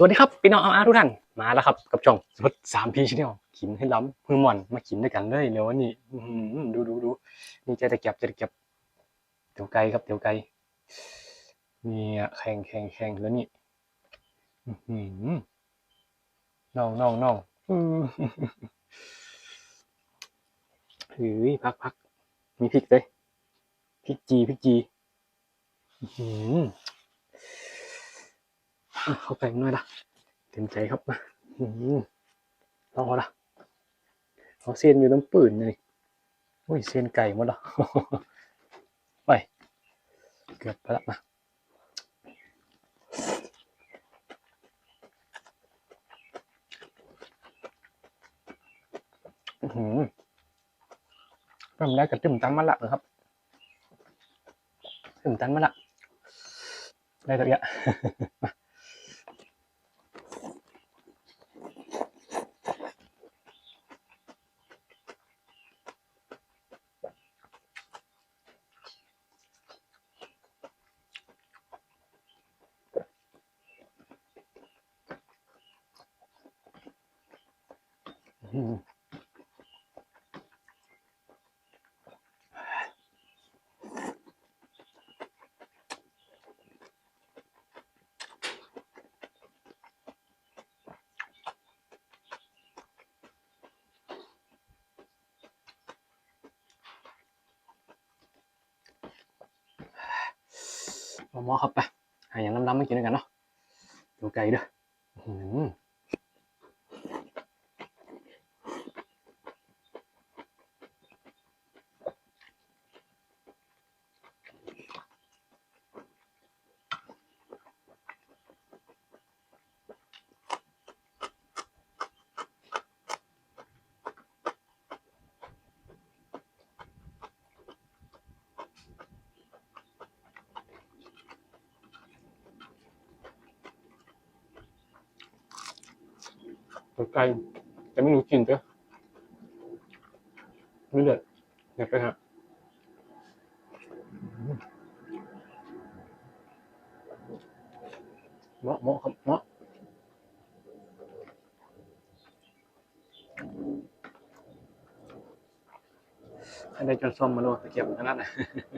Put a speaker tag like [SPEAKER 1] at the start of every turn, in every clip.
[SPEAKER 1] สวัสดีครับพี่น้องอาทุกท่านมาแล้วครับกับช่องรถสามพีชแนลกินให้ล้ำมือหม่อนมากินด้วยกันเลยเดี๋ยววันนี้ดูดูดูนี่จะตะเก็บจะตะเก็บเดี๋ยวไกลครับเดี๋ยวไกลนี่แข่งแข่งแข่งแล้วนี่น้องน้องน้องอื้อพักพักมีพริกเลยพริกจีพริกจีอื้อหืออะ เข้าไปหน่อยละเต็มใจครับมาอืมลองเอาละเอาเส้นอยู่น้ำปืนนี่อุ้ยเส้นไก่หมดละไปเกือบไปละมาอื้อหือทำได้กระตึมตันมาละนะครับตึมตันมาละได้ตัวเนี้ยอืม ม้อเข้าไปหาอย่างน้ำๆมากินด้วยกันเนาะดูไก่ด้ออื้ ตัวไก่แต่ไม่รู้กินเด้อไม่เดือดอยากไปฮะเหมาะเหมาะครับเหมาะให้ได้จนซ่อมมาโลตะเกียบขนาดไหนนอื้อหือแรงนะ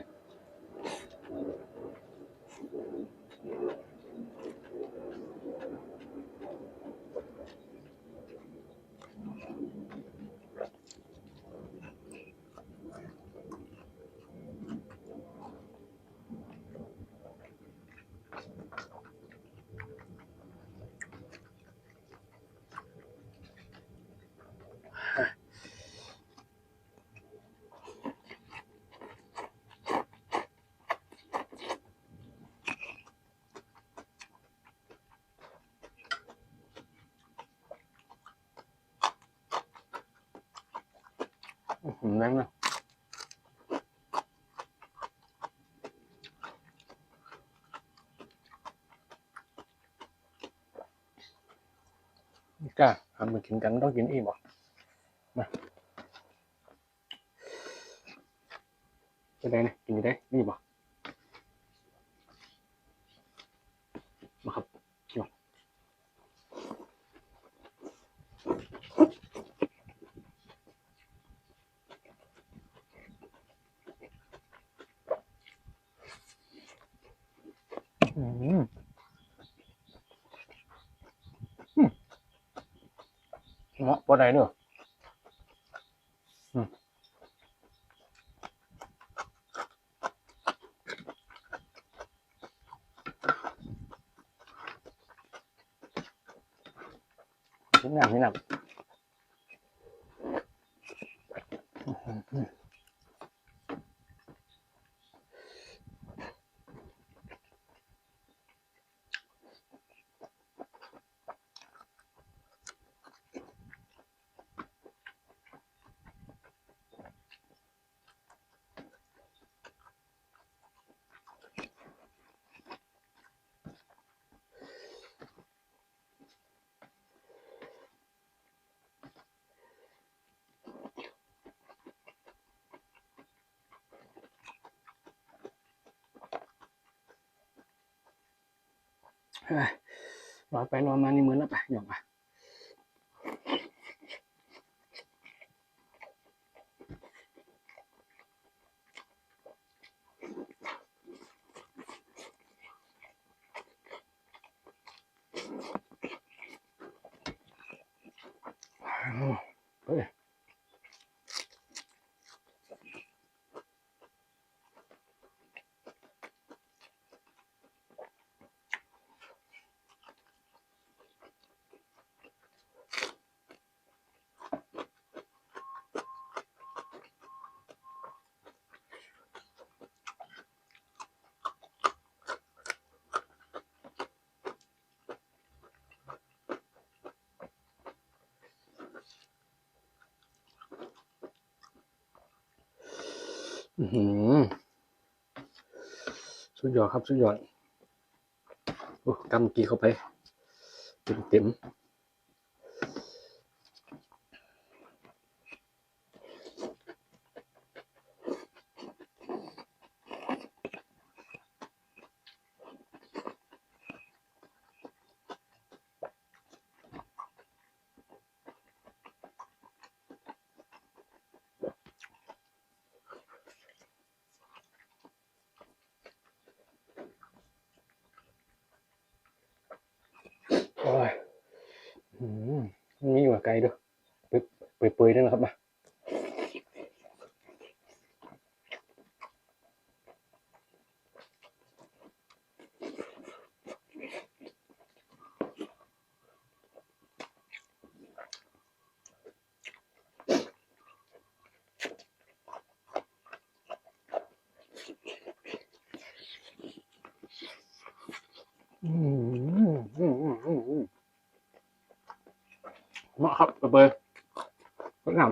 [SPEAKER 1] นี่กล้าทำมากินกันต้องกินอีกบ่มาจะได้เนี่ยกินได้นี่บ่มาครับกินบ่อืมอืม เหมาะพอไนอะอืมนิดหนักนิดหนักอืมเฮ้ยไปรอมานี่เหมือนแล้วไปหยอนไปเฮ้ย อื้อหือ สุดยอดครับ สุดยอดโอ้กำกีเข้าไป เต็มเต็มโอ้ยอื้อหือมีอยู่กับ ไกลด้วยเปื่อยเปื่อยๆด้วยนะครับมาอืมอืมอืมอืมอืมเหมาะ ครับเบอยๆสวยงาม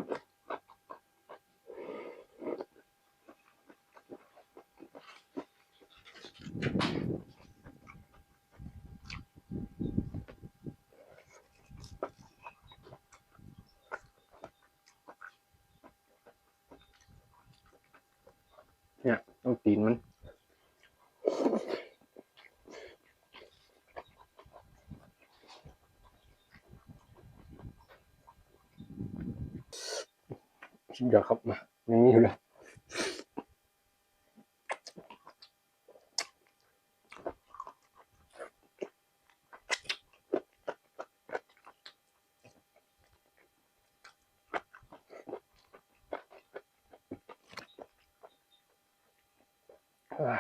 [SPEAKER 1] เนี่ยต้องตีนมัน สุดยวครับมาไม่มีอยู่แล้วอะ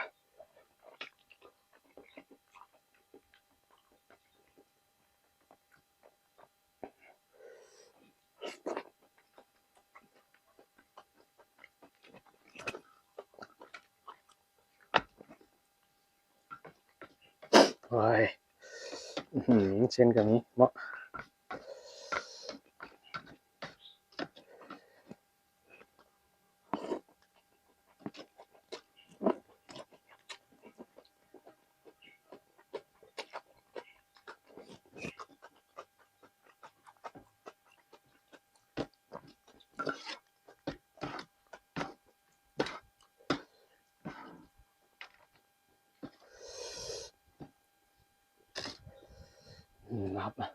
[SPEAKER 1] โอ้ยอื้อหือ เส้นกับนี้เหมาะ อืมนะครับ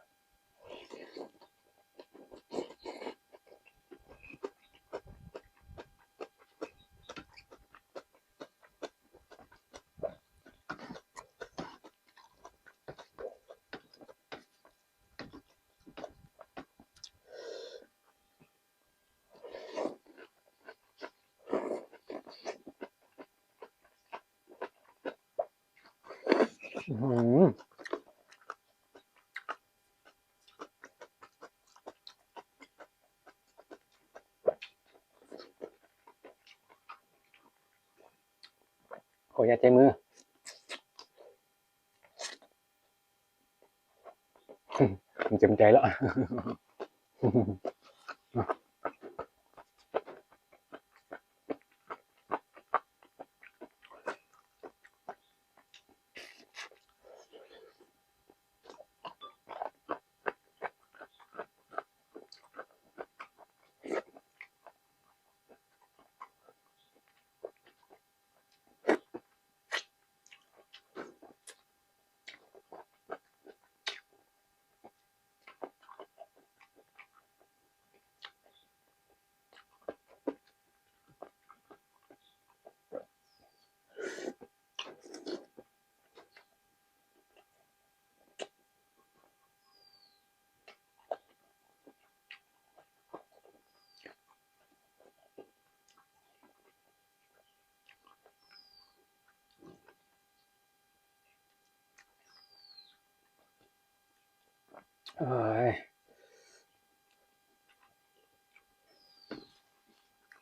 [SPEAKER 1] อื้อหือ ขออย่าใจมือ ผมเจ็บใจแล้ว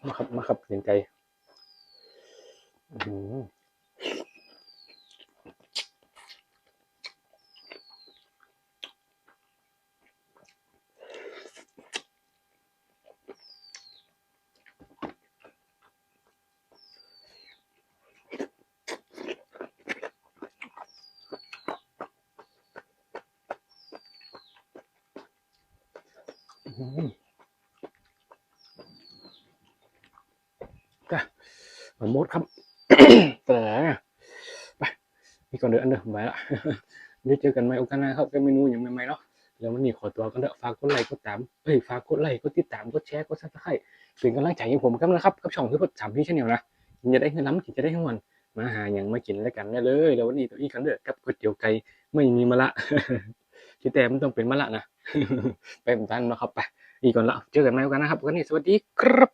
[SPEAKER 1] มาครับ มาครับเสียงใจ อืม หืออืมจ้ะมันมดครับแต่ไปนี่ก่อนเด้ออันเด้อไปละเดี๋ยวเจอกันใหม่โอกาสหน้าครับกับเมนูอย่างใหม่ๆเนาะแล้ววันนี้ขอตัวกันเด้อฝากกดไลค์กดตามเฮ้ยฝากกดไลค์กดติดตามกดแชร์กดซับสไครต์เป็นกำลังใจให้ผมกันนะครับกับช่องคือพดสามพี่ชาแนลนะกินจะได้เงินล้ำกินจะได้ทั้งวันมาหาอย่างมากินแล้วกันได้เลยแล้ววันนี้ตัวอีกกันเด้อกับก๋วยเตี๋ยวไก่ไม่มีมะละที่แต่มันต้องเป็นมะละนะ ไปเหมือนกันนะครับไปอีกก่อนละเจอกันใหม่กันนะครับวันนี้สวัสดีครับ